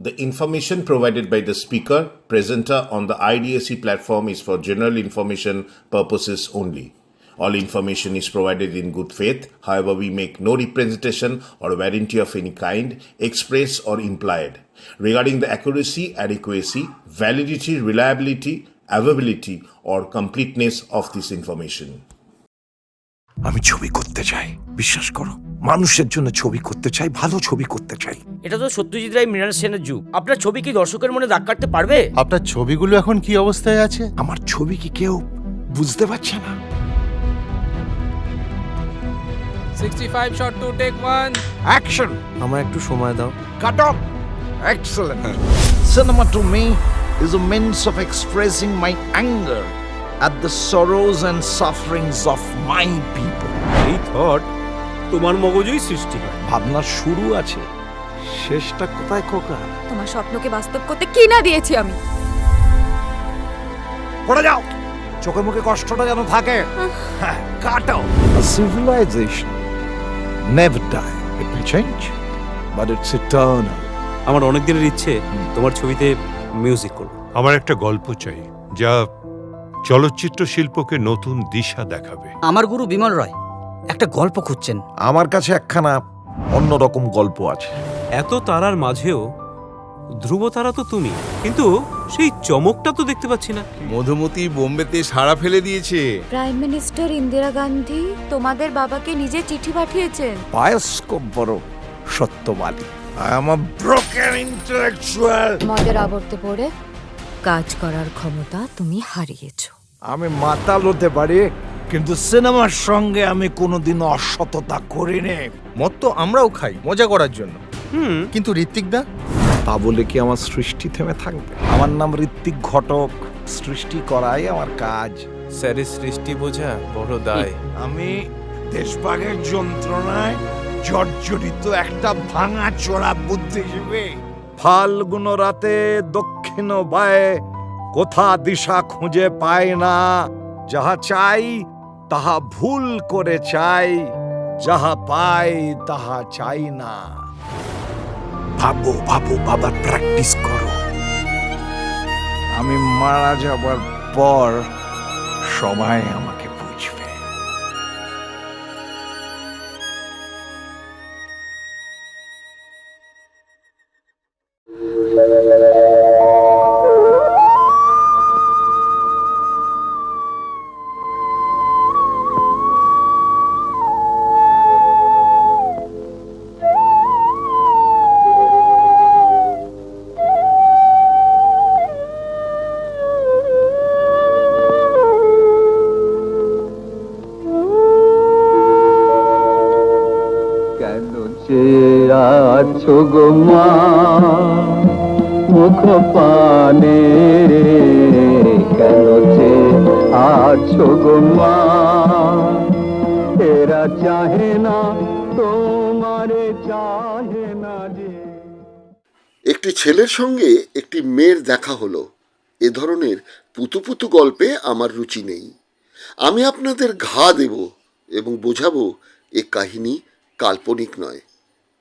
The information provided by the speaker, presenter on the IDAC platform is for general information purposes only. All information is provided in good faith. However, we make no representation or warranty of any kind, express or implied, regarding the accuracy, adequacy, validity, reliability, availability, or completeness of this information. আমি ছবি করতে চাই বিশ্বাস করো মানুষের জন্য ছবি করতে চাই ভালো ছবি করতে চাই। এটা তো সত্যজিৎ রায় মৃণাল সেনের যুগ। আপনার ছবি কি দর্শকের মনে দাগ কাটতে পারবে? আপনার ছবিগুলো এখন কি অবস্থায় আছে? আমার ছবি কি কেউ বুঝতে পারছে না? 65 shot to take one. Action আমার একটু সময় দাও। Cut off excellent Cinema to me is a means of expressing my anger at the sorrows and sufferings of my people. এই থট তোমার মগজেই সৃষ্টি হয়। ভাবনার শুরু আছে শেষটা কোথায় খোকা? তোমার স্বপ্নকে বাস্তব করতে কি না দিয়েছি আমি? পড়ে যাও! চোখে মুখে কষ্টটা যেন থাকে। হ্যাঁ কাটাও। Civilization never die it may change but it's eternal আমার অনেক দিনের ইচ্ছে তোমার ছবিতে মিউজিক করব। আমার একটা গল্প চাই যা চলচ্চিত্র শিল্পকে নতুন দিশা দেখাবে। আমার গুরু বিমল রয়। একটা গল্প খুঁজছেন। আমার কাছে একখানা অন্যরকম গল্প আছে। এত তারার মাঝেও ধ্রুব তারা তো তুমি কিন্তু সেই চমকটা তো দেখতে পাচ্ছি না। মধুমতি বোম্বেতে সাড়া ফেলে দিয়েছে। প্রাইম মিনিস্টার ইন্দিরা গান্ধী তোমাদের বাবাকে নিজে চিঠি পাঠিয়েছেন। বায়োস্কোপ বড় সত্যবাদী। I am a broken intellectual মদের আবর্তে পড়ে কাজ করার ক্ষমতা তুমি হারিয়েছো। আমি মাতাল হতে পারি কিন্তু সিনেমার সঙ্গে আমি কোনোদিন অসততা করিনি। মদ তো আমরাও খাই মজা করার জন্য। হুম। কিন্তু ঋত্বিক দা? তা বলে কি আমার সৃষ্টি থেমে থাকবে? আমার নাম ঋত্বিক ঘটক। সৃষ্টি করাই আমার কাজ। স্যারের সৃষ্টি বোঝা বড় দায়। আমি দেশভাগের যন্ত্রণায় জর্জরিত একটা ভাঙা চোরা বুদ্ধিজীবী। ফাল্গুন রাতে দক্ষিণ বায়ে কোথা দিশা খুঁজে পায় না যাহা চাই তাহা ভুল করে চাই, যাহা পাই তাহা চাই না। ভাবো ভাবো, বাবা প্র্যাকটিস করো। আমি মারা যাবার পর সবাই আমাকে মুখ পানে কেন যে আছো গো মা? এরা চাহে না, তোমারে চাহে না যে। একটি ছেলের সঙ্গে একটি মেয়ের দেখা হলো। এ ধরনের পুতুপুতু গল্পে আমার রুচি নেই। আমি আপনাদের ঘা দেব এবং বোঝাবো এ কাহিনী কাল্পনিক নয়।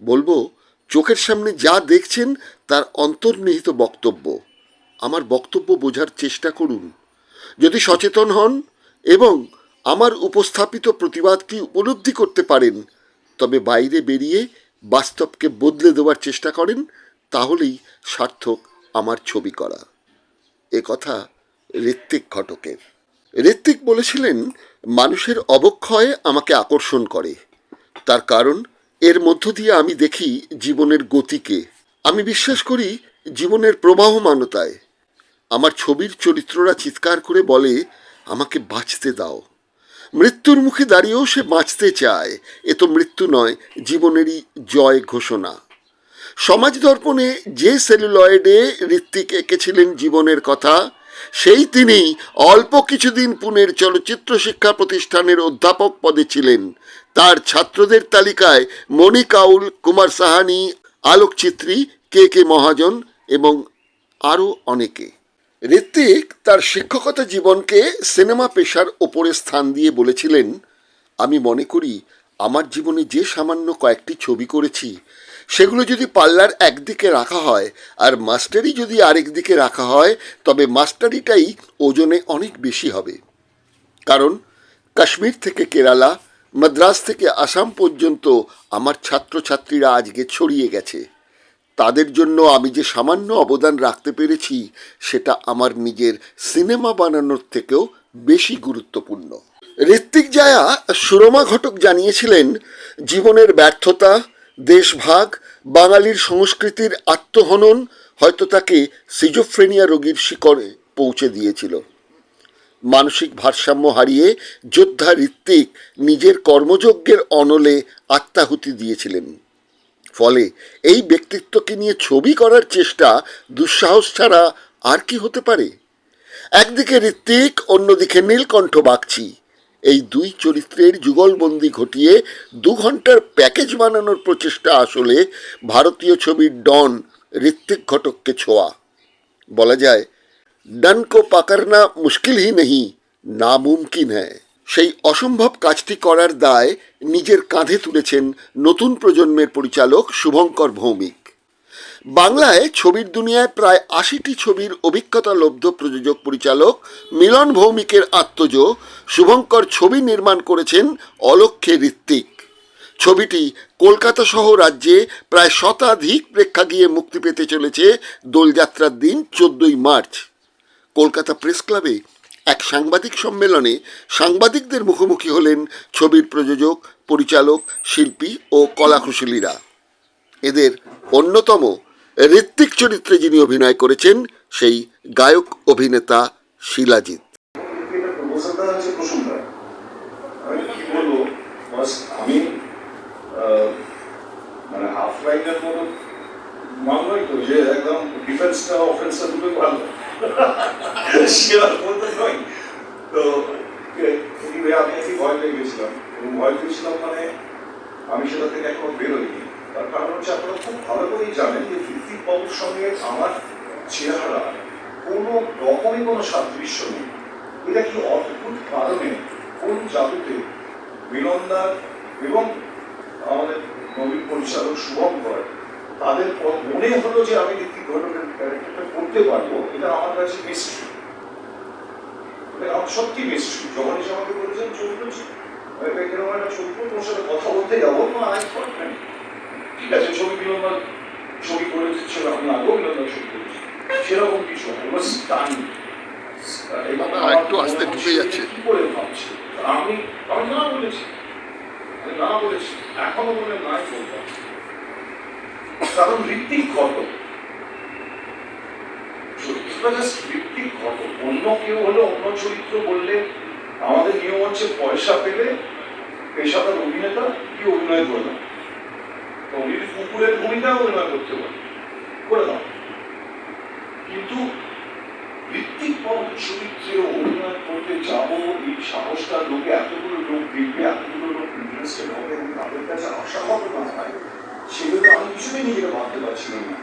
বলব, চোখের সামনে যা দেখছেন তার অন্তর্নিহিত বক্তব্য। আমার বক্তব্য বোঝার চেষ্টা করুন। যদি সচেতন হন এবং আমার উপস্থাপিত প্রতিবাদটি উপলব্ধি করতে পারেন, তবে বাইরে বেরিয়ে বাস্তবকে বদলে দেওয়ার চেষ্টা করেন, তাহলেই সার্থক আমার ছবি করা। এ কথা ঋত্বিক ঘটকের। ঋত্বিক বলেছিলেন, মানুষের অবক্ষয় আমাকে আকর্ষণ করে। তার কারণ, এর মধ্য দিয়ে আমি দেখি জীবনের গতিকে। আমি বিশ্বাস করি জীবনের প্রবাহমানতায় আমার ছবির চরিত্ররা চিৎকার করে বলে, আমাকে বাঁচতে দাও। মৃত্যুর মুখে দাঁড়িয়েও সে বাঁচতে চায়। এ তো মৃত্যু নয়, জীবনেরই জয় ঘোষণা। সমাজ দর্পণে যে সেলুলয়েডে ঋত্বিক এঁকেছিলেন জীবনের কথা, সেই তিনি অল্প কিছুদিন পুনের চলচ্চিত্র শিক্ষা প্রতিষ্ঠানের অধ্যাপক পদে ছিলেন। তার ছাত্রদের তালিকায় মণি কাউল কুমার সাহানি আলোকচিত্রী কে কে মহাজন এবং আরও অনেকে। ঋত্বিক তার শিক্ষকতা জীবনকে সিনেমা পেশার ওপরে স্থান দিয়ে বলেছিলেন, আমি মনে করি আমার জীবনে যে সামান্য কয়েকটি ছবি করেছি, সেগুলো যদি পাল্লার একদিকে রাখা হয় আর মাস্টারি যদি আরেক দিকে রাখা হয়, তবে মাস্টারিটাই ওজনে অনেক বেশি হবে। কারণ কাশ্মীর থেকে কেরালা মাদ্রাস থেকে আসাম পর্যন্ত আমার ছাত্রছাত্রীরা আজকে ছড়িয়ে গেছে। তাদের জন্য আমি যে সামান্য অবদান রাখতে পেরেছি, সেটা আমার নিজের সিনেমা বানানোর থেকেও বেশি গুরুত্বপূর্ণ। ঋত্বিক জায়া সুরমা ঘটক জানিয়েছিলেন, জীবনের ব্যর্থতা, দেশভাগ, বাঙালির সংস্কৃতির আত্মহনন হয়তো তাকে সিজোফ্রেনিয়া রোগীর শিকড়ে পৌঁছে দিয়েছিল। মানসিক ভারসাম্য হারিয়ে যোদ্ধা ঋত্বিক নিজের কর্মযজ্ঞের অনলে আত্মাহুতি দিয়েছিলেন। ফলে এই ব্যক্তিত্বকে নিয়ে ছবি করার চেষ্টা দুঃসাহস ছাড়া আর কি হতে পারে? একদিকে ঋত্বিক, অন্যদিকে নীলকণ্ঠ বাগচি। এই দুই চরিত্রের যুগলবন্দি ঘটিয়ে দু ঘণ্টার প্যাকেজ বানানোর প্রচেষ্টা আসলে ভারতীয় ছবির ডন ঋত্বিক ঘটককে ছোঁয়া। বলা যায় ডন কো পাকারনা মুশকিল হি নেই নামুমকিন হ্যাঁ সেই অসম্ভব কাজটি করার দায় নিজের কাঁধে তুলেছেন নতুন প্রজন্মের পরিচালক শুভঙ্কর ভৌমিক। বাংলায় ছবির দুনিয়ায় প্রায় আশিটি ছবির অভিজ্ঞতা লব্ধ প্রযোজক পরিচালক মিলন ভৌমিকের আত্মজ শুভঙ্কর ছবি নির্মাণ করেছেন অলক্ষ্যে ঋত্বিক। ছবিটি কলকাতা সহ রাজ্যে প্রায় শতাধিক প্রেক্ষাগৃহে মুক্তি পেতে চলেছে দোলযাত্রার দিন চোদ্দই মার্চ। কলকাতা প্রেস ক্লাবে এক সাংবাদিক সম্মেলনে সাংবাদিকদের মুখোমুখি হলেন ছবির প্রযোজক, পরিচালক, শিল্পী ও কলাকুশলীরা। এদের অন্যতম ঋত্বিক চরিত্রে যিনি অভিনয় করেছেন, সেই গায়ক অভিনেতা শিলাজিৎ। মানে হাফ লাইনের মতো তো, যে একদম ডিফেন্সটা অফেন্সটা দুটোই ভালো। সেরা বলতে নয় তো anyway, আমি একটু গেছিলাম। এবং ভয় পেয়েছিলাম মানে আমি সেটা থেকে এখনও বেরোইনি। তার কারণ হচ্ছে আপনারা খুব ভালো করেই জানেন যে ঋত্বিক বাবুর সঙ্গে আমার চেহারা কোনো রকমই কোনো সাদৃশ্য নেই। এটা কি অদ্ভুত কারণে কোন জাদুতে মিলনদার এবং আমাদের নবীন পরিচালক শুভঙ্কর তাদের মনে হলো যে আমি ঋত্বিক ঘটকের ক্যারেক্টারটা করতে পারব এটা আমার কাছে মিস্ট্রি সত্যি মিস্ট্রি যখন এসে আমাকে বলেছেন এরকম একটা ছবি তোমার সাথে কথা বলতে যাব না আই ঠিক আছে ছবি বিলম্বার ছবি করে দিচ্ছিল আমি আগেও বিলম্বার ছবি করেছি সেরকম কিছু বাস টাইম বাবা, একটু আস্তে ঢুকে যাচ্ছে। কি করে ভাবছি? আমি আমি না বলেছি। না বলেছি এখনও বলে নাই বলতাম কারণ ঋত্বিক ঘটক। চরিত্রটা অন্য কেউ হলে অন্য চরিত্র বললে আমাদের নিয়ম হচ্ছে পয়সা পেলে পেশাদার অভিনেতা কি অভিনয় করে উনি কুকুরের ভূমিকা অভিনয় করতে পারে, করে কিন্তু ঋত্বিক বাবুর চরিত্রে অভিনয় করতে যাব এই সাহসটা লোকে এতগুলো লোক দেখবে, এতগুলো লোক ইন্টারেস্টেড হবে এবং তাদের কাছে আশাহত না। হয় সেগুলো আমি কিছুতেই নিজেকে ভাবতে পারছিলাম না।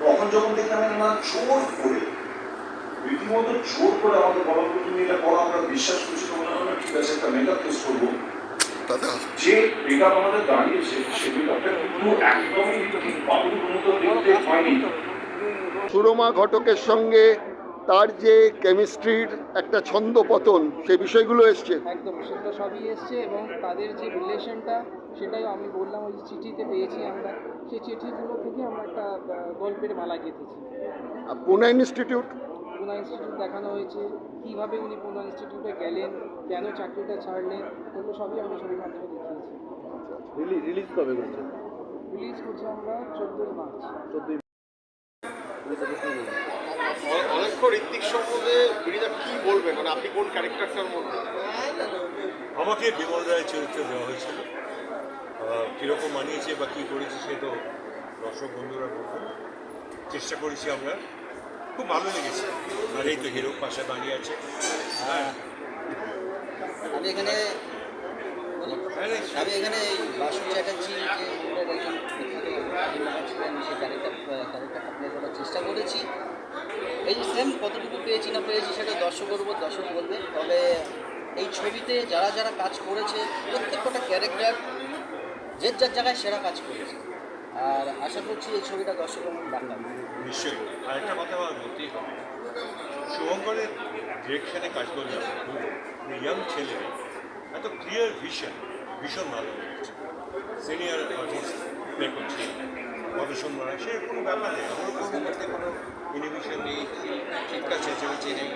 তখন যখন দেখলাম না জোর করে রীতিমতো জোর করে আমাদের বলা তুমি এটা করো আমরা বিশ্বাস করছি আমরা ঠিক আছে একটা মেকআপ টেস্ট করব। যে মেকআপ আমাদের দাঁড়িয়েছে সেই মেকআপটা কিন্তু একদমই ঋত্বিক বাবুর মতো দেখতে হয়নি। সুরমা ঘটকের সঙ্গে তার যে কেমিস্ট্রির একটা ছন্দ পতন সেই বিষয়গুলো এসছে। একদম সেগুলো সবই এসছে এবং তাদের যে রিলেশনটা সেটাই আমি বললাম ওই চিঠিতে পেয়েছি আমরা। সেই চিঠিগুলো থেকে আমরা একটা গল্পের মালা গেঁথেছি। পুনা ইনস্টিটিউট? পুনা ইনস্টিটিউট দেখানো হয়েছে কীভাবে উনি পুনা ইনস্টিটিউটে গেলেন কেন চাকরিটা ছাড়লেন এগুলো সবই আমরা ছবির মাধ্যমে দেখিয়েছি রিলিজ কবে করছে রিলিজ করছি আমরা চোদ্দোই মার্চ। অনেকক্ষণ ঋত্বিক সম্বন্ধে কি বলবেন? মানে আপনি কোন ক্যারেক্টারটার মধ্যে? আমাকে বিমল রায়ের চরিত্র দেওয়া হয়েছিল কীরকম মানিয়েছে বা কী করেছে সে তো দর্শক বন্ধুরা বলবেন চেষ্টা করেছি আমরা। খুব ভালো লেগেছে। আর এই তো হিরো পাশে দাঁড়িয়ে আছে। হ্যাঁ। আমি এখানে আমি এখানে বাসু চ্যাটার্জি ক্যারেক্টার করার চেষ্টা করেছি। এই সেম কতটুকু পেয়েছি না পেয়েছি সেটা দর্শক করব দর্শক বলবে। তবে এই ছবিতে যারা যারা কাজ করেছে, প্রত্যেকটা ক্যারেক্টার যে যার জায়গায় সেরা কাজ করেছে। আর আশা করছি এই ছবিটা মন দেখাবে নিশ্চয়ই। একটা কথা আমার বলতেই হবে শুভঙ্করের ডিরেকশনে কাজ করলাম ইয়াং ছেলে এত ক্লিয়ার ভিশন ভীষণ ভালো সিনিয়র আর্টিস্ট প্লে করছে। করা সে কোনো ব্যাপার নেই, আমার কোনো মধ্যে কোনো ইনিভিশন নেই, চিৎকার চেঁচামেচি নেই।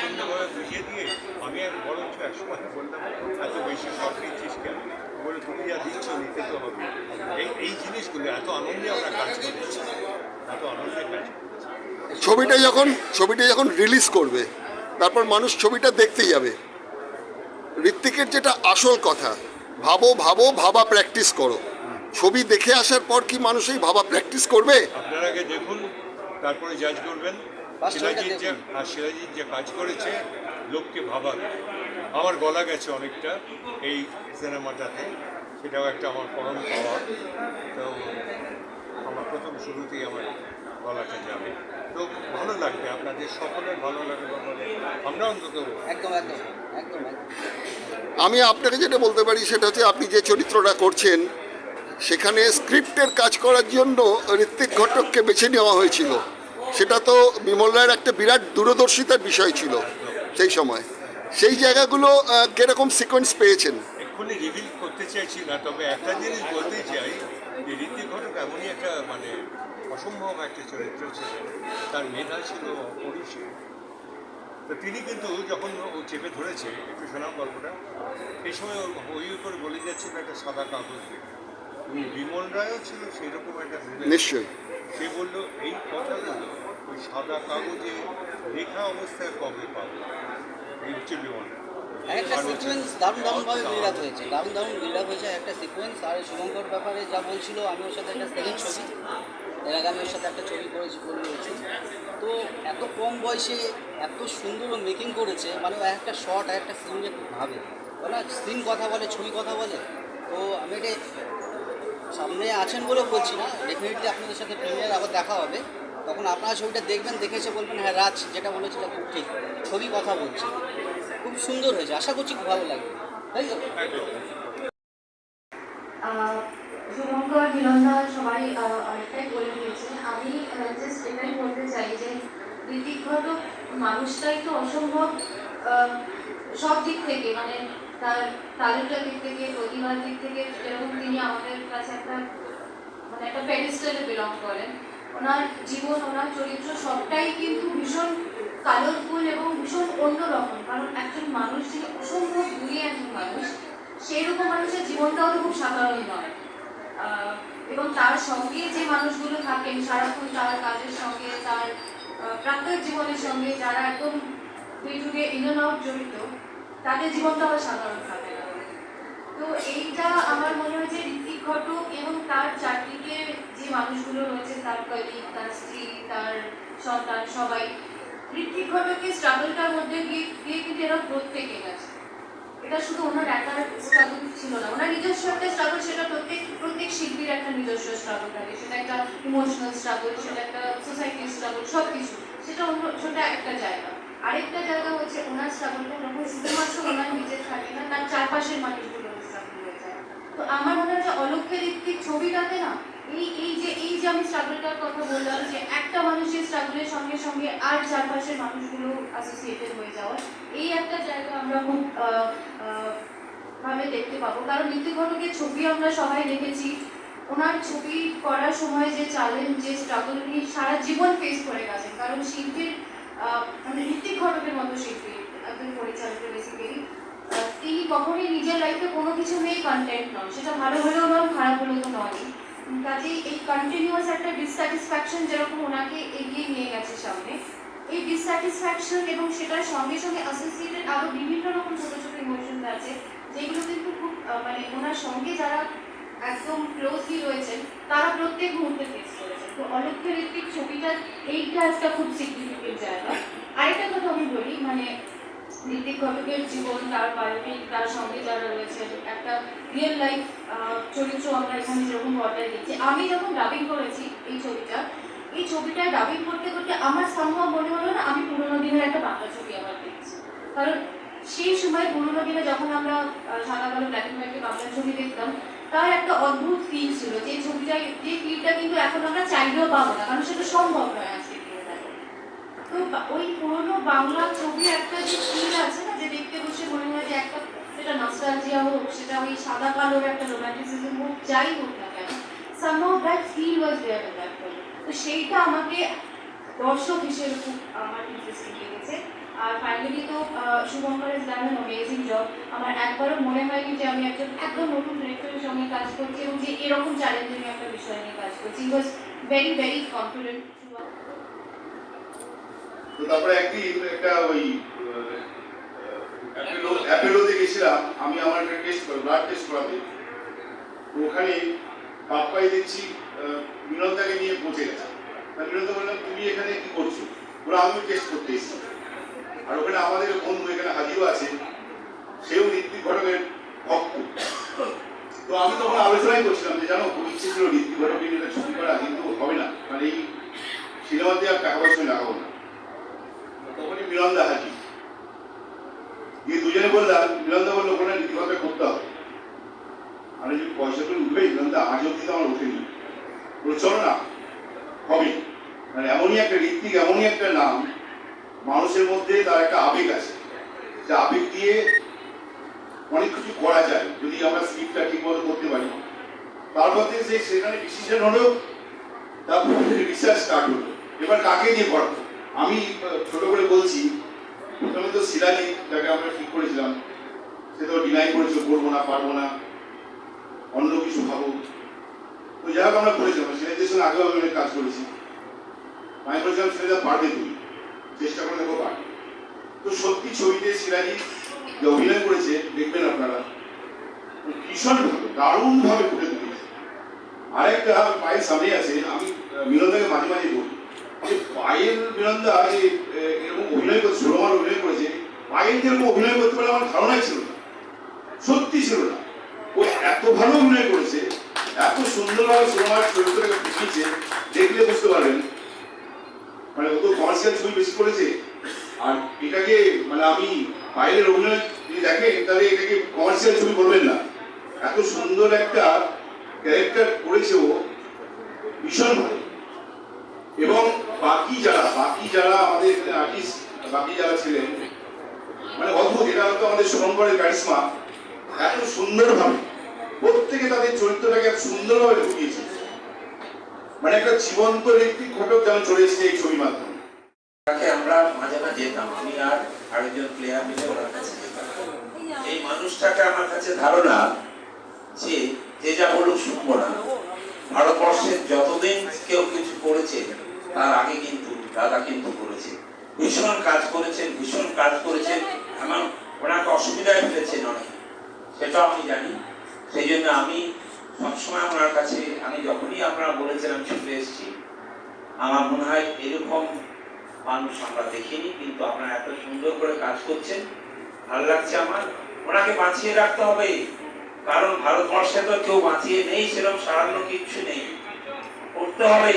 সুন্দরভাবে বুঝিয়ে দিয়ে আমি এক বরঞ্চ এক সময় বললাম, এত বেশি শখ নিচ্ছিস কেন? বলে, তুমি যা দিচ্ছ নিতে তো হবে। এই এই জিনিসগুলো, এত আনন্দে আমরা কাজ করেছি। এত আনন্দে কাজ ছবিটা যখন ছবিটা যখন রিলিজ করবে, তারপর মানুষ ছবিটা দেখতে যাবে। ঋত্বিকের যেটা আসল কথা ভাবো ভাবো ভাবা প্র্যাকটিস করো। ছবি দেখে আসার পর কি মানুষ এই ভাবা প্র্যাকটিস করবে? আপনারা আগে দেখুন তারপরে জাজ করবেন। শিলাজিৎ যে আর শিলাজিৎ যে কাজ করেছে লোককে ভাবাবে। আমার গলা গেছে অনেকটা এই সিনেমাটাতে। সেটাও একটা আমার পরম পাওয়া। তো আমার প্রথম শুরুতেই আমার গলাটা যাবে। তো ভালো লাগবে আপনাদের সকলের ভালো লাগবে আমরা অন্তত একদম একদম। আমি আপনাকে যেটা বলতে পারি সেটা হচ্ছে আপনি যে চরিত্রটা করছেন, সেখানে স্ক্রিপ্টের কাজ করার জন্য ঋত্বিক ঘটককে বেছে নেওয়া হয়েছিল। সেটা তো বিমল রায়ের একটা বিরাট দূরদর্শিতার বিষয় ছিল সেই সময়। সেই জায়গাগুলো কীরকম সিকোয়েন্স পেয়েছেন? এক্ষুনি রিভিল করতে চাইছি না, তবে একটা জিনিস বলতে চাই যে ঋতিক ঘটক এমনই একটা মানে অসম্ভব একটা চরিত্র ছিলেন। তার মেধা ছিল অপরিসীম। তো তিনি কিন্তু যখন ও চেপে ধরেছে একটু শোনাও গল্পটা। এই সময় ওই উপর বলে যাচ্ছিল একটা সাদা কাগজ বিমল রায়ও ছিল সেরকম একটা নিশ্চয় নিশ্চয়ই। সে বলল এই কথাগুলো ওই সাদা কাগজে লেখা অবস্থায় কবে পাবো? এই হচ্ছে বিমল রায়। একটা সিকোয়েন্স দারুণ দারুণভাবে বিল্ড হয়েছে। দারুণ দারুণ বিল্ড হয়েছে একটা সিকোয়েন্স আর শুভঙ্কর ব্যাপারে যা বলছিল, আমি ওর সাথে একটা সেকেন্ড ছবি, এর আগে আমি ওর সাথে একটা ছবি করেছি করিয়েছি তো এত কম বয়সে এত সুন্দর মেকিং করেছে মানে একটা শর্ট আর একটা সিন খুব ভাবে বলে সিন কথা বলে, ছবি কথা বলে। তো আমি এটা সামনে আছেন বলে বলছি না ডেফিনেটলি আপনাদের সাথে প্রিমিয়ার আবার দেখা হবে। তখন আপনারা ছবিটা দেখবেন, দেখে এসে বলবেন হ্যাঁ রাজ যেটা বলেছিল, খুব ঠিক। ছবি কথা বলছে। খুব সুন্দর হয়েছে। আশা করছি খুব ভালো লাগবে। তাই তো? শুভঙ্কর সবাই অনেকটাই বলে দিয়েছেন। আমি জাস্ট এটাই বলতে চাই যে ঋতিক ঘটক মানুষটাই তো অসম্ভব সব দিক থেকে মানে তার ট্যালেন্টের দিক থেকে প্রতিভার দিক থেকে, যেরকম তিনি আমাদের কাছে একটা মানে একটা প্যারিস্টাইলে বিলং করেন। ওনার জীবন, ওনার চরিত্র সবটাই কিন্তু ভীষণ কালারফুল এবং ভীষণ অন্যরকম কারণ একজন মানুষ যে অসম্ভব দূরে একজন মানুষ, সেই রকম মানুষের জীবনটাও তো খুব সাধারণ নয়। এবং তার সঙ্গে যে মানুষগুলো থাকেন, সারাক্ষণ তার কাজের সঙ্গে, তার প্রাত্যহিক জীবনের সঙ্গে, যারা একদম day to day in out জড়িত, তাদের জীবনটা আবার সাধারণ থাকে না। তো এইটা আমার মনে হয় যে ঋতিক ঘটক এবং তার চারদিকে যে মানুষগুলো রয়েছে, তার কলিগ, তার স্ত্রী, তার সন্তান, সবাই ঋতিক ঘটকের স্ট্রাগলটার মধ্যে গিয়ে গিয়ে কিন্তু এরা প্রত্যেকে গেছে। এটা শুধু ওনার একার স্ট্রাগল ছিল না। ওনার নিজস্ব একটা স্ট্রাগল সেটা প্রত্যেক প্রত্যেক শিল্পীর একটা নিজস্ব স্ট্রাগল থাকে। সেটা একটা ইমোশনাল স্ট্রাগল সেটা একটা সোসাইটির স্ট্রাগল সব কিছু সেটা অন্য সেটা একটা জায়গা। আরেকটা জায়গা হচ্ছে ওনার স্ট্রাগলটা যখন শুধুমাত্র ওনার নিজের থাকে না, তার চারপাশের মানুষগুলোর স্ট্রাগল হয়ে যায়। তো আমার মনে হয় যে অলক্ষের একটি ছবিটাতে না এই এই যে এই যে আমি স্ট্রাগলটার কথা বললাম যে একটা মানুষের স্ট্রাগলের সঙ্গে সঙ্গে আর চারপাশের মানুষগুলো অ্যাসোসিয়েটেড হয়ে এই একটা জায়গা আমরা খুব ভাবে দেখতে পাবো। কারণ ছবি আমরা সবাই ওনার ছবি করার সময় যে যে স্ট্রাগল উনি সারা জীবন করে গেছেন। কারণ শিল্পীর মানে ঋতিক ঘটকের মতো শিল্পী, একজন পরিচালক বেসিক্যালি তিনি কখনোই নিজের লাইফে কোনো কিছু নিয়ে কন্টেন্ট নন। সেটা ভালো হলেও নয় খারাপ হলেও তো নয় কাজেই এই কন্টিনিউয়াস একটা ডিসস্যাটিসফ্যাকশন যেরকম ওনাকে এগিয়ে নিয়ে গেছে সামনে, এই ডিসস্যাটিসফ্যাকশন এবং সেটার সঙ্গে সঙ্গে অ্যাসোসিয়েটেড আরও বিভিন্ন রকম ছোটো ছোটো ইমোশনস আছে, যেগুলো কিন্তু খুব মানে ওনার সঙ্গে যারা একদম ক্লোজলি রয়েছেন, তারা প্রত্যেক মুহূর্তে ফেস করেছেন। তো অলক্ষের একটি ছবিটার এইটা একটা খুব সিগনিফিকেন্ট জায়গা। আরেকটা কথা আমি বলি মানে ঋতিক ঘটকের জীবন, তার বায়োপিক তার সঙ্গে যারা রয়েছেন, একটা রিয়েল লাইফ চরিত্র আমরা এখানে যেরকম পর্দায় দেখছি আমি যখন ডাবিং করেছি এই ছবিটা এই ছবিটা ডাবিং করতে করতে আমার সম্ভব মনে হলো না আমি পুরোনো দিনের একটা বাংলা ছবি আবার দেখছি কারণ সেই সময় পুরোনো দিনে যখন আমরা সাদা কালো ব্ল্যাক অ্যান্ড হোয়াইটে বাংলা ছবি দেখতাম, তার একটা অদ্ভুত ফিল ছিল যে ছবিটা যে ফিলটা কিন্তু এখন আমরা চাইলেও পাবো না, কারণ সেটা সম্ভব নয় দাঁড়িয়ে। তো ওই পুরোনো বাংলা ছবি একটা যে ফিল আছে না, যে দেখতে বসে মনে হয় যে একটা সেটা নস্টালজিয়া হোক, সেটা ওই সাদা কালোর একটা রোমান্টিসিজম হোক, যাই হোক না কেন that feel was there in that film. তো সেইটা আমাকে দর্শক হিসেবে খুব আমার ইন্টারেস্টিং লেগেছে। আর ফাইনালি তো Shubhankar is done amazing job আমার একবারও মনে হয়নি যে আমি একজন একদম নতুন ডিরেক্টরের সঙ্গে কাজ করছি এবং যে এরকম চ্যালেঞ্জিং একটা বিষয় নিয়ে কাজ করছি। ওয়াজ ভেরি ভেরি কনফিডেন্ট তো তারপরে একদিন একটা ওই অ্যাপেলো অ্যাপেলোতে গেছিলাম আমি আমার একটা টেস্ট ব্লাড টেস্ট করাতে। ওখানে পাপ্পাই দেখছি মিনলদাকে নিয়ে পৌঁছে গেছে। মিনলদা বললাম তুমি এখানে কি করছ? ওরা আমি টেস্ট করতে এসেছি। আর ওখানে আমাদের বন্ধু এখানে হাজিরও আছে। সেও ঋত্বিক ঘটকের ভক্ত। তো আমি তখন আলোচনাই করছিলাম যে, জানো, খুব ইচ্ছে ছিল ঋত্বিক ঘটকের ছবি করা, কিন্তু হবে না। কারণ এই সিনেমাতে আর টাকা পয়সা লাগাবো না। মিলনদা হাজির দিয়ে দুজনে বললাম, মিলনদা বলল, ওখানে নীতিভাবে করতে হবে। আমি যদি পয়সা করে উঠবে মিলনদা আজ অব্দি তো আমার উঠেনি চলো না, হবে। মানে এমনই একটা ঋত্বিক, এমনই একটা নাম, মানুষের মধ্যে তার একটা আবেগ আছে। সে আবেগ দিয়ে অনেক কিছু করা যায়, যদি আমরা স্ক্রিপ্টটা ঠিক মতো করতে পারি। তারপর থেকে সেই সেখানে ডিসিশন হলো তারপর রিসার্চ স্টার্ট হলো। এবার কাকে দিয়ে পড়াবো? আমি ছোট করে সিরাজি যাকে আমরা ঠিক করেছিলাম। সে তো ডিনাই করেছিল করব না, পারব না। অন্য কিছু ভাবো। তো যাই হোক, আমরা করেছিলাম। সঙ্গে আগেও আমি অনেক কাজ করেছি। আমি বলেছিলাম সিরাজা পারবে তুমি। চেষ্টা করে দেখো পারবে। তো সত্যি ছবিতে সিরাজি যে অভিনয় করেছে, দেখবেন আপনারা, ভীষণ ভাবে দারুণ ভাবে ফুটে তুলেছে। আরেকটা পায়ের সামনে আছে, আমি মিলনদাকে মাঝে মাঝে বলি। যে পায়ের মিলনদা যে এরকম অভিনয় করছে সুরমার অভিনয় করেছে পায়েল যেরকম অভিনয় করতে পারে আমার ধারণাই ছিল না। সত্যি ছিল না। ও এত ভালো অভিনয় করেছে, এত সুন্দরভাবে সুরমার চরিত্রকে ফুটিয়েছে দেখলে বুঝতে পারবেন। মানে ও তো কমার্শিয়াল ছবি বেশি করেছে। আর এটাকে মানে আমি পায়েলের অভিনয় যদি দেখেন, তাহলে এটাকে কমার্শিয়াল ছবি বলবেন না। এত সুন্দর একটা ক্যারেক্টার করেছে ও, ভীষণ ভালো। এবং বাকি যারা বাকি যারা আমাদের আর্টিস্ট বাকি যারা ছিলেন মানে অদ্ভুত, এটা হয়তো আমাদের শুভঙ্করের ক্যারিসমা এত সুন্দরভাবে, প্রত্যেকে তাদের চরিত্রটাকে এত সুন্দরভাবে ফুটিয়েছে। মানে একটা জীবন্ত ঋত্বিক ঘটক যেন চলে এসেছে এই ছবির মাধ্যমে। তাকে আমরা মাঝে মাঝে যেতাম, আমি আর আরেকজন প্লেয়ার মিলে ওনার কাছে যেতাম। এই মানুষটাকে আমার কাছে ধারণা যে যে যা বলুক না। ভারতবর্ষের যতদিন কেউ কিছু করেছে, তার আগে কিন্তু, দাদা কিন্তু করেছে। ভীষণ কাজ করেছেন, ভীষণ কাজ করেছেন। এমন ওনাকে অসুবিধায় ফেলেছেন অনেক। সেটাও আমি জানি। সেই জন্য আমি সবসময় ওনার কাছে, আমি যখনই আপনারা বলেছিলাম ছুটে এসেছি, আমার মনে হয় এরকম মানুষ আমরা দেখিনি, কিন্তু আপনারা এত সুন্দর করে কাজ করছেন, ভালো লাগছে আমার। ওনাকে বাঁচিয়ে রাখতে হবে, কারণ ভারতবর্ষে তো কেউ বাঁচিয়ে নেই, সেরকম সারানো কিচ্ছু নেই। করতে হবে,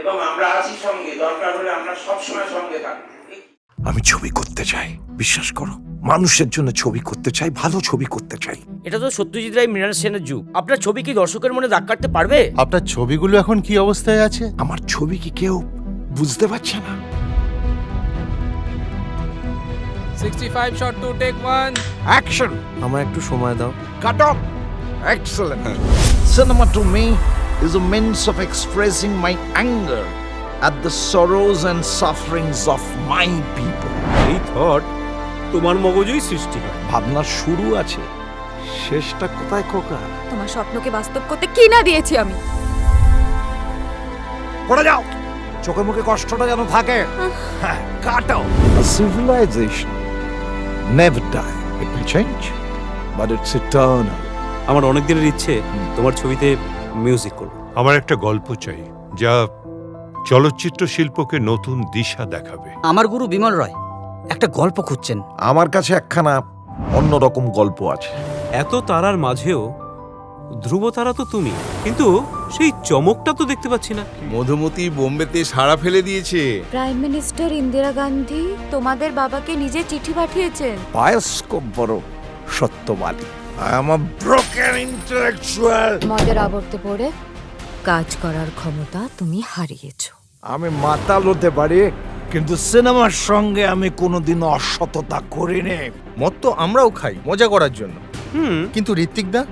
এবং আমরা আছি সঙ্গে, দরকার হলে আমরা সবসময় সঙ্গে থাকব। আমি ছবি করতে চাই বিশ্বাস করো। মানুষের জন্য ছবি করতে চাই ভালো ছবি করতে চাই। এটা তো সত্যজিৎ রায় মৃণাল সেনের যুগ। আপনার ছবি কি দর্শকের মনে দাগ কাটতে পারবে? আপনার ছবিগুলো এখন কি অবস্থায় আছে? আমার ছবি কি কেউ বুঝতে পারছে না? 65 shot to take one. Action আমার একটু সময় দাও। Cut off! Excellent. Cinema to me is a means of expressing my anger. At the sorrows and sufferings of my people. এই থট তোমার মগজেই সৃষ্টি হয়। ভাবনার শুরু আছে শেষটা কোথায় খোকা? তোমার স্বপ্নকে বাস্তব করতে কি না দিয়েছি আমি? পড়ে যাও। চোখে মুখে কষ্টটা যেন থাকে। হ্যাঁ কাটাও। Civilization never die it may change but it's eternal আমার অনেক দিনের ইচ্ছে তোমার ছবিতে মিউজিক করব আমার একটা গল্প চাই যা চলচ্চিত্র শিল্পকে নতুন দিশা দেখাবে। আমার গুরু বিমল রয় একটা গল্প খুঁজছেন। আমার কাছে একখানা অন্যরকম গল্প আছে। এত তারার মাঝেও ধ্রুব তারা তো তুমি কিন্তু সেই চমকটা তো দেখতে পাচ্ছি না। মধুমতি বোম্বেতে সাড়া ফেলে দিয়েছে। প্রাইম মিনিস্টার ইন্দিরা গান্ধী তোমাদের বাবাকে নিজে চিঠি পাঠিয়েছেন। বায়োস্কোপ বড় সত্যবাদী। I am a broken intellectual মদের আবর্তে পড়ে কাজ করার ক্ষমতা তুমি হারিয়েছো। আমি মাতাল হতে পারি কিন্তু সিনেমার সঙ্গে আমি কোনোদিন অসততা করিনি। মদ তো আমরাও খাই মজা করার জন্য। হুম। কিন্তু ঋত্বিক দা?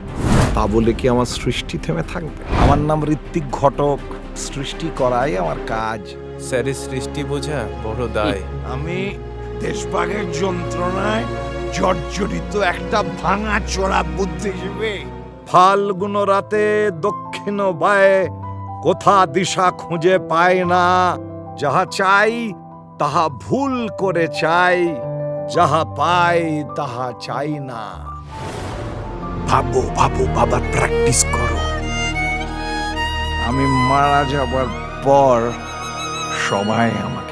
তা বলে কি আমার সৃষ্টি থেমে থাকবে? আমার নাম ঋত্বিক ঘটক সৃষ্টি করাই আমার কাজ। স্যারের সৃষ্টি বোঝা বড় দায়। আমি দেশভাগের যন্ত্রণায় জর্জরিত একটা ভাঙা চোরা বুদ্ধিজীবী ফাল্গুন রাতে দক্ষিণ বায়ে কোথা দিশা খুঁজে পায় না। যাহা চাই, তাহা ভুল করে চাই। যাহা পাই, তাহা চাই না। ভাবো ভাবো, বাবা প্র্যাকটিস করো। আমি মারা যাবার পর সবাই আমাকে